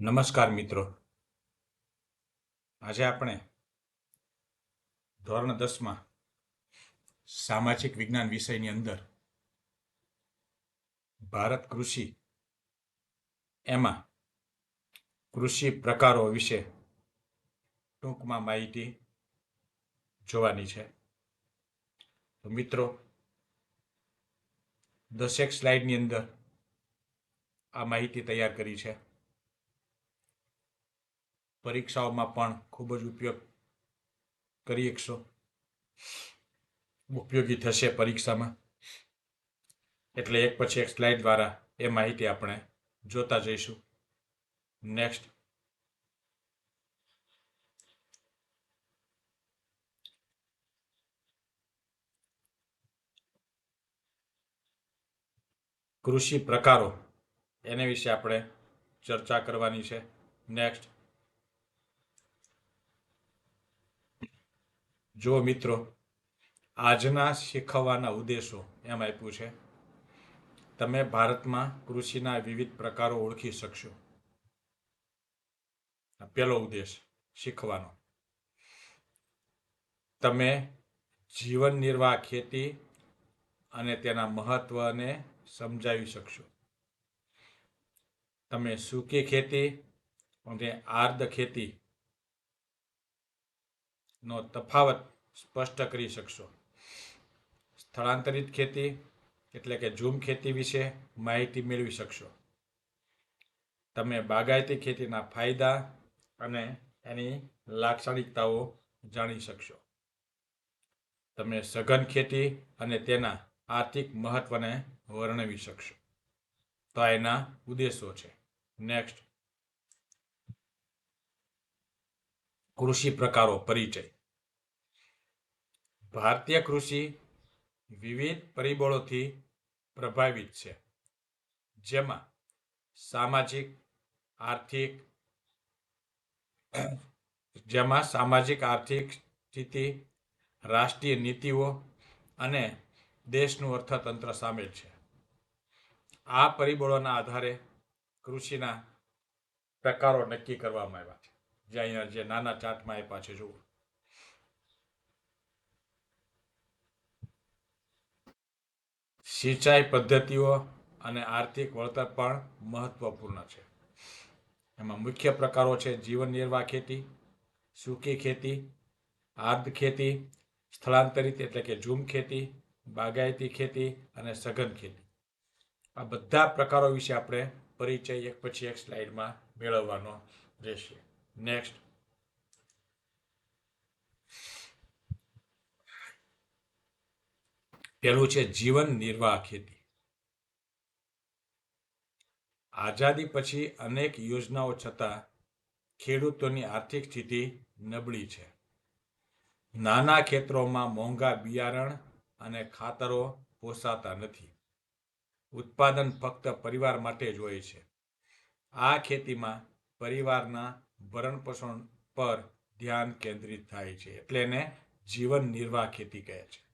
નમસ્કાર મિત્રો. આજે આપણે ધોરણ દસમાં સામાજિક વિજ્ઞાન વિષયની અંદર ભારત કૃષિ એમાં કૃષિ પ્રકારો વિશે ટૂંકમાં માહિતી જોવાની છે. તો મિત્રો, દસેક સ્લાઇડની અંદર આ માહિતી તૈયાર કરી છે. પરીક્ષાઓમાં પણ ખૂબ જ ઉપયોગ કરી શકશો ઉપયોગી થશે પરીક્ષામાં. એટલે એક પછી એક સ્લાઇડ દ્વારા એ માહિતી આપણે જોતા જઈશું. નેક્સ્ટ કૃષિ પ્રકારો. એને વિશે આપણે ચર્ચા કરવાની છે. નેક્સ્ટ જો મિત્રો, આજના શીખવવાના ઉદ્દેશો એમ આપ્યું છે. તમે ભારતમાં કૃષિના વિવિધ પ્રકારો ઓળખી શકશો. આ પહેલો ઉદ્દેશ, શીખવાનો. તમે જીવન નિર્વાહ ખેતી અને તેના મહત્વને સમજાવી શકશો. તમે સૂકી ખેતી અને આર્દ ખેતી નો તફાવત સ્પષ્ટ કરી શકશો. સ્થળાંતરિત ખેતી એટલે કે ઝૂમ ખેતી વિશે માહિતી મેળવી શકશો. તમે બાગાયતી ખેતીના ફાયદા અને એની લાક્ષણિકતાઓ જાણી શકશો. તમે સઘન ખેતી અને તેના આર્થિક મહત્વને વર્ણવી શકશો. તો એના ઉદ્દેશો છે. નેક્સ્ટ કૃષિ પ્રકારો પરિચય. ભારતીય કૃષિ વિવિધ પરિબળોથી પ્રભાવિત છે. જેમાં સામાજિક, આર્થિક, જેમાં સામાજિક, આર્થિક સ્થિતિ, રાષ્ટ્રીય નીતિઓ અને દેશનું અર્થતંત્ર સામેલ છે. આ પરિબળોના આધારે કૃષિના પ્રકારો નક્કી કરવામાં આવ્યા છે. જે અહીંયા જે નાના ચાર્ટમાં આપ્યા છે, જુઓ. સિંચાઈ પદ્ધતિઓ અને આર્થિક વળતર પણ મહત્વપૂર્ણ છે. એમાં મુખ્ય પ્રકારો છે જીવન નિર્વાહ ખેતી, સૂકી ખેતી આર્દ ખેતી, સ્થળાંતરિત એટલે કે ઝૂમ ખેતી, બાગાયતી ખેતી અને સઘન ખેતી. આ બધા પ્રકારો વિશે આપણે પરિચય એક પછી એક સ્લાઇડમાં મેળવવાનો રહેશે. નેક્સ્ટ પહેલું છે જીવન નિર્વાહ ખેતી. આઝાદી પછી અનેક યોજનાઓ છતાં ખેડૂતોની આર્થિક સ્થિતિ નબળી છે. નાના ખેતરોમાં મોંઘા બિયારણ અને ખાતરો પોસાતા નથી. ઉત્પાદન ફક્ત પરિવાર માટે જ હોય છે. આ ખેતીમાં પરિવારના ભરણપોષણ પર ધ્યાન કેન્દ્રિત થાય છે. એટલે એને જીવન નિર્વાહ ખેતી કહે છે.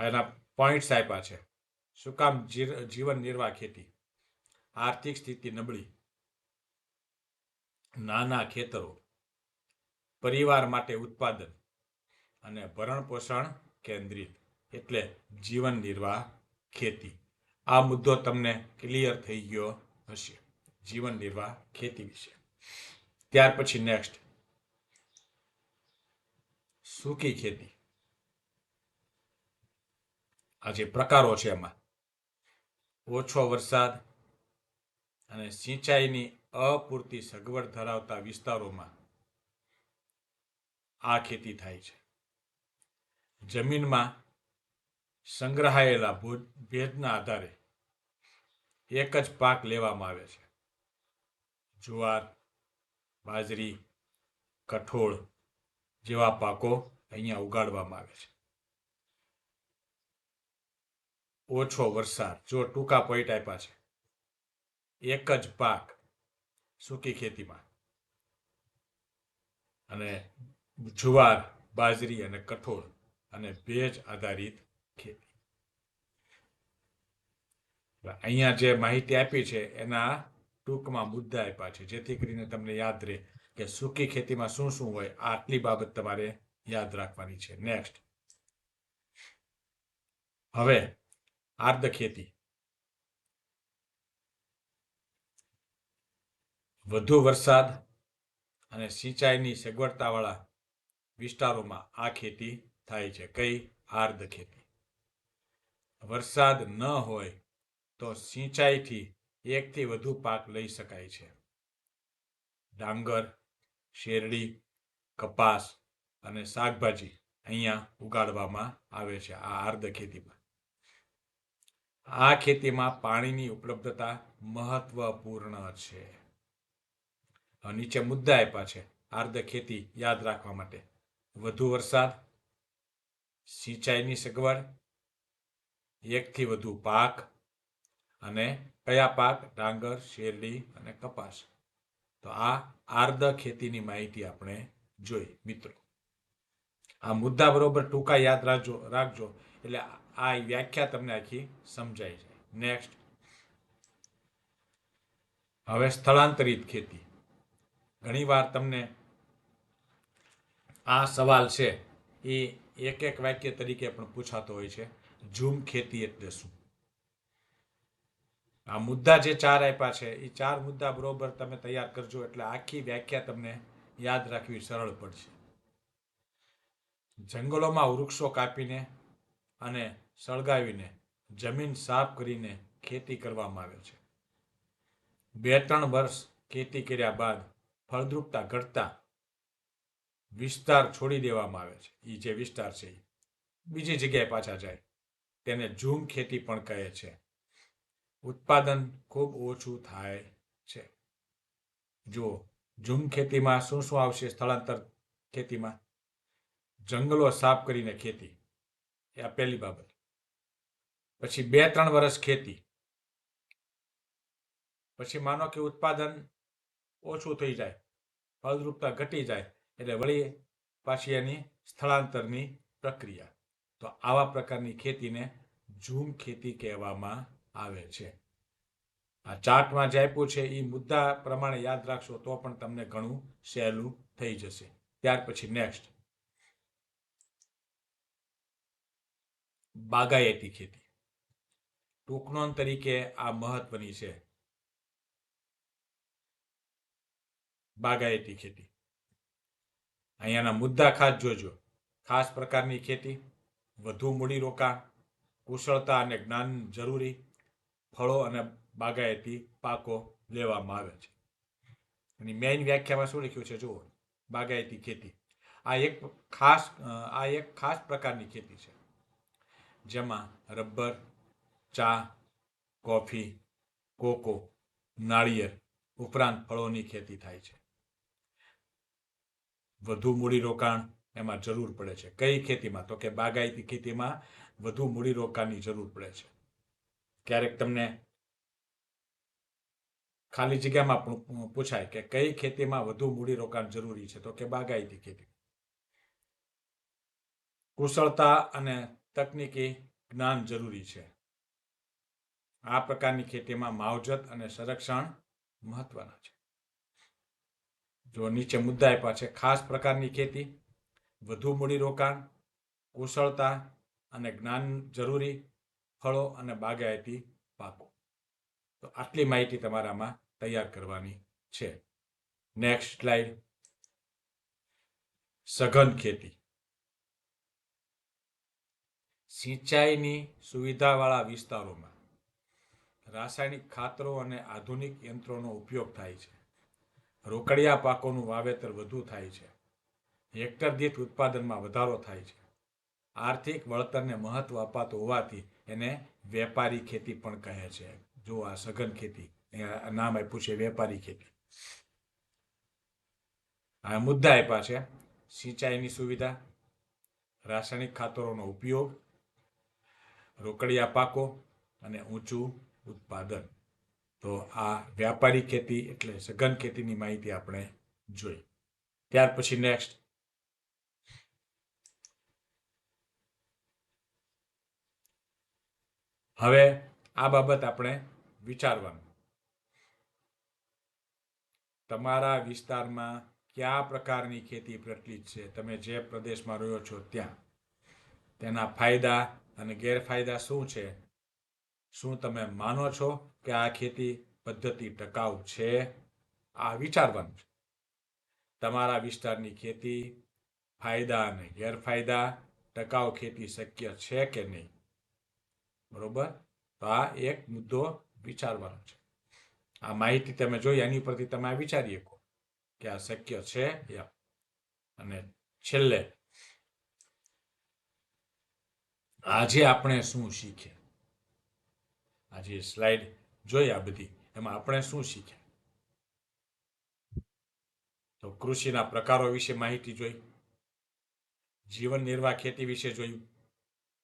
એના પોઈન્ટ્સ આપ્યા છે. શું કામ જીવન નિર્વાહ ખેતી? આર્થિક સ્થિતિ નબળી. નાના ખેતરો. પરિવાર માટે ઉત્પાદન. અને ભરણ પોષણ કેન્દ્રિત. એટલે જીવન નિર્વાહ ખેતી. આ મુદ્દો તમને ક્લિયર થઈ ગયો હશે. જીવન નિર્વાહ ખેતી વિશે. ત્યાર પછી નેક્સ્ટ સૂકી ખેતી. આ જે પ્રકારો છે એમાં. ઓછો વરસાદ અને સિંચાઈની અપૂરતી સગવડ ધરાવતા વિસ્તારોમાં આ ખેતી થાય છે. જમીનમાં સંગ્રહાયેલા ભેદના આધારે એક જ પાક લેવામાં આવે છે. જુવાર, બાજરી, કઠોળ જેવા પાકો અહીંયા ઉગાડવામાં આવે છે. ઓછો વરસાદ. જો ટૂંકા પોઈન્ટ આપ્યા છે. એક જ પાક સૂકી ખેતીમાં. અને જુવાર, બાજરી અને કઠોળ અને ભેજ આધારિત ખેતી. અહીંયા જે માહિતી આપી છે, એના ટૂંકમાં મુદ્દા આપ્યા છે. જેથી કરીને તમને યાદ રહે કે સૂકી ખેતીમાં શું શું હોય, આટલી બાબત તમારે યાદ રાખવાની છે. નેક્સ્ટ હવે આર્ધ ખેતી. વધુ વરસાદ અને સિંચાઈની સગવડતાવાળા વિસ્તારોમાં આ ખેતી થાય છે. કઈ? આર્ધ ખેતી. વરસાદ ન હોય તો સિંચાઈથી એકથી વધુ પાક લઈ શકાય છે. ડાંગર, શેરડી, કપાસ અને શાકભાજી અહીંયા ઉગાડવામાં આવે છે. આ આર્ધ ખેતીમાં. આ ખેતીમાં પાણીની ઉપલબ્ધતા મહત્વપૂર્ણ છે. નીચે મુદ્દા આપ્યા છે. આર્દ ખેતી યાદ રાખવા માટે. વધુ વરસાદ, સિંચાઈની સગવડ, એકથી વધુ પાક અને કયા પાક? ડાંગર, શેરડી અને કપાસ. તો આ આર્દ ખેતીની માહિતી આપણે જોઈ, મિત્રો. આ મુદ્દા બરોબર ટૂંકા યાદ રાખજો રાખજો. એટલે આ વ્યાખ્યા તમને આખી સમજાઈ જાય. નેક્સ્ટ હવે સ્થળાંતરિત ખેતી. ઘણીવાર તમને આ સવાલ છે એ એક એક વાક્ય તરીકે પણ પૂછાતો હોય છે. ઝૂમ ખેતી એટલે શું? આ મુદ્દા જે ચાર આપ્યા છે એ ચાર મુદ્દા બરોબર તમે તૈયાર કરજો એટલે આખી વ્યાખ્યા તમને યાદ રાખવી સરળ પડશે. જંગલોમાં વૃક્ષો કાપીને અને સળગાવીને જમીન સાફ કરીને ખેતી કરવામાં આવે છે. બે ત્રણ વર્ષ ખેતી કર્યા બાદ ફળદ્રુપતા ઘટતા વિસ્તાર છોડી દેવામાં આવે છે. એ જે વિસ્તાર છે બીજી જગ્યાએ પાછા જાય. તેને ઝૂમ ખેતી પણ કહે છે. ઉત્પાદન ખૂબ ઓછું થાય છે. જુઓ, ઝૂમ ખેતીમાં શું શું આવશે સ્થળાંતર ખેતીમાં? જંગલો સાફ કરીને ખેતી. એ આ પહેલી બાબત. પછી બે ત્રણ વર્ષ ખેતી. પછી માનો કે ઉત્પાદન ઓછું થઈ જાય, ફળદ્રુપતા ઘટી જાય, એટલે વળી પાછી એની સ્થળાંતરની પ્રક્રિયા. તો આવા પ્રકારની ખેતીને ઝૂમ ખેતી કહેવામાં આવે છે. આ ચાર્ટમાં જે આપ્યું છે એ મુદ્દા પ્રમાણે યાદ રાખશો તો પણ તમને ઘણું સહેલું થઈ જશે. ત્યાર પછી નેક્સ્ટ. બાગાયતી ખેતી. ટૂંકનોન તરીકે આ મહત્વની છે. બાગાયતી ખેતી. અહીંયાના મુદ્દા ખાસ જોજો. ખાસ પ્રકારની ખેતી. વધુ મૂડીરોકાણ, કુશળતા અને જ્ઞાન જરૂરી ફળો અને બાગાયતી પાકો લેવામાં આવે છે. એની મેઇન વ્યાખ્યામાં શું લખ્યું છે? જુઓ. બાગાયતી ખેતી. આ એક ખાસ આ એક ખાસ પ્રકારની ખેતી છે. જેમાં રબર, ચા, કોફી, કોકો, નાળિયેર ઉપરાંત ફળોની ખેતી થાય છે. વધુ મૂડીરોકાણ એમાં જરૂર પડે છે. કઈ ખેતીમાં? તો કે બાગાયતી ખેતીમાં વધુ મૂડીરોકાણની જરૂર પડે છે. ક્યારેક તમને ખાલી જગ્યામાં પૂછાય કે કઈ ખેતીમાં વધુ મૂડીરોકાણ જરૂરી છે? તો કે બાગાયતી ખેતી. કુશળતા અને તકનીકી જ્ઞાન જરૂરી છે. આ પ્રકારની ખેતીમાં માવજત અને સંરક્ષણ મહત્વના છે. જો નીચે મુદ્દા આપ્યા છે, ખાસ પ્રકારની ખેતી, વધુ મૂડીરોકાણ, કુશળતા અને જ્ઞાન જરૂરી ફળો અને બાગાયતી પાકો. તો આટલી માહિતી તમારામાં તૈયાર કરવાની છે. નેક્સ્ટ સ્લાઇડ સઘન ખેતી. સિંચાઈની સુવિધાવાળા વિસ્તારોમાં. રાસાયણિક ખાતરો અને આધુનિક યંત્રોનો ઉપયોગ થાય છે. રોકડિયા પાકોનું વાવેતર વધુ થાય છે. હેક્ટર દીઠ ઉત્પાદનમાં વધારો થાય છે. આર્થિક વળતરને મહત્વ અપાતું હોવાથી એને વેપારી ખેતી પણ કહે છે. જો આ સઘન ખેતી નામ આપ્યું છે, વેપારી ખેતી. આ મુદ્દા આપ્યા છે. સિંચાઈની સુવિધા, રાસાયણિક ખાતરોનો ઉપયોગ રોકડિયા પાકો અને ઊંચું ઉત્પાદન. તો આ વ્યાપારી ખેતી એટલે સઘન ખેતીની માહિતી આપણે જોઈ. ત્યાર પછી નેક્સ્ટ હવે આ બાબત આપણે વિચારવાનું. તમારા વિસ્તારમાં કયા પ્રકારની ખેતી પ્રચલિત છે? તમે જે પ્રદેશમાં રહ્યો છો ત્યાં. તેના ફાયદા અને ગેરફાયદા શું છે? શું તમે માનો છો કે આ ખેતી પદ્ધતિ ટકાઉ છે? આ વિચારવાનું છે. તમારા વિસ્તારની ખેતી ફાયદા અને ગેરફાયદા ટકાઉ ખેતી શક્ય છે કે નહીં? બરોબર? તો આ એક મુદ્દો વિચારવાનો છે. આ માહિતી તમે જોઈ, એની પરથી તમે વિચારી શકો કે આ શક્ય છે અને છેલ્લે આજે આપણે શું શીખ્યા? આજે સ્લાઇડ જોઈ આ બધી. એમાં આપણે શું શીખ્યા? તો કૃષિના પ્રકારો વિશે માહિતી જોઈ. જીવન નિર્વાહ ખેતી વિશે જોયું.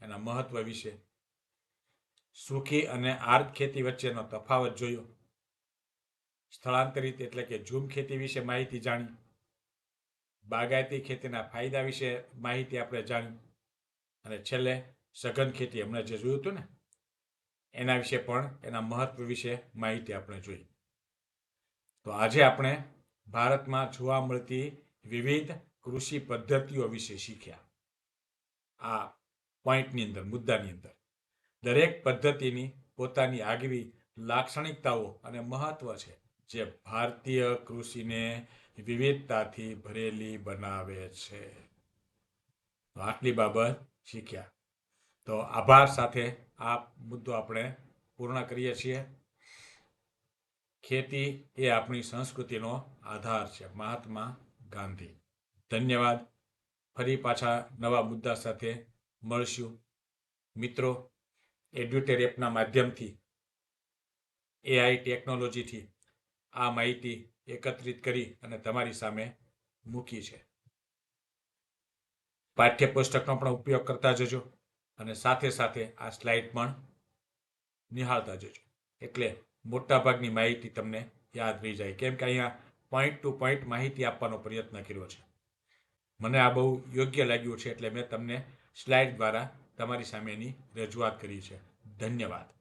એના મહત્વ વિશે. સુખી અને આર્દ ખેતી વચ્ચેનો તફાવત જોયો. સ્થળાંતરિત એટલે કે ઝૂમ ખેતી વિશે માહિતી જાણી. બાગાયતી ખેતીના ફાયદા વિશે માહિતી આપણે જાણી. અને છેલ્લે સઘન ખેતી હમણાં જે જોયું હતું ને, એના વિશે પણ, એના મહત્વ વિશે માહિતી આપણે જોઈ. તો આજે આપણે ભારતમાં જોવા મળતી વિવિધ કૃષિ પદ્ધતિઓ વિશે શીખ્યા. આ પોઈન્ટની અંદર, મુદ્દાની અંદર. દરેક પદ્ધતિની પોતાની આગવી લાક્ષણિકતાઓ અને મહત્વ છે, જે ભારતીય કૃષિને વિવિધતાથી ભરેલી બનાવે છે. આટલી બાબત શીખ્યા. તો આભાર સાથે આ મુદ્દો આપણે પૂર્ણ કરીએ છીએ. ખેતી એ આપણી સંસ્કૃતિનો આધાર છે. મહાત્મા ગાંધી. ધન્યવાદ. ફરી પાછા નવા મુદ્દા સાથે મળશું. મિત્રો એડ્યુટેર એપના માધ્યમથી, એઆઈ ટેકનોલોજીથી આ માહિતી એકત્રિત કરી અને તમારી સામે મૂકી છે. પાઠ્યપુસ્તકનો પણ ઉપયોગ કરતા જજો. અને સાથે સાથે આ સ્લાઇડ પણ નિહાળતા જજો. એટલે મોટાભાગની માહિતી તમને યાદ રહી જાય. કેમ કે અહીંયા પોઈન્ટ ટુ પોઈન્ટ માહિતી આપવાનો પ્રયત્ન કર્યો છે. મને આ બહુ યોગ્ય લાગ્યું છે, એટલે મેં તમને સ્લાઇડ દ્વારા તમારી સામેની રજૂઆત કરી છે. ધન્યવાદ.